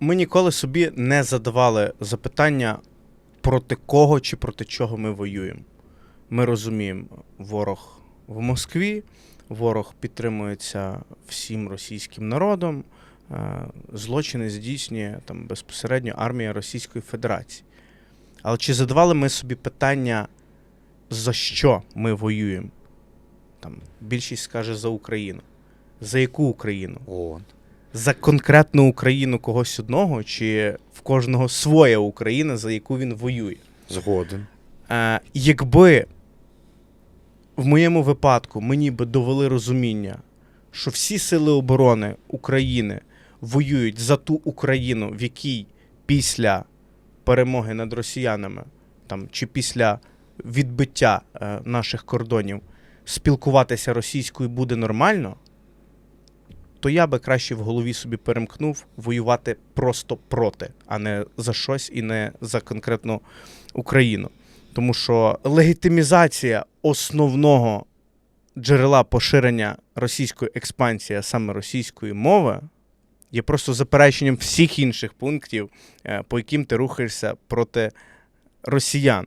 ми ніколи собі не задавали запитання, проти кого чи проти чого ми воюємо. Ми розуміємо, ворог в Москві, ворог підтримується всім російським народом, е, злочини здійснює там безпосередньо армія Російської Федерації. Але чи задавали ми собі питання, за що ми воюємо? Там більшість скаже за Україну. За яку Україну? О, За конкретну Україну когось одного, чи в кожного своя Україна, за яку він воює? згоден. Е, якби в моєму випадку мені би довели розуміння, що всі сили оборони України воюють за ту Україну, в якій після перемоги над росіянами там, чи після відбиття е, наших кордонів спілкуватися російською буде нормально, то я би краще в голові собі перемкнув воювати просто проти, а не за щось і не за конкретну Україну. Тому що легітимізація основного джерела поширення російської експансії, саме російської мови, є просто запереченням всіх інших пунктів, е, по яким ти рухаєшся проти росіян.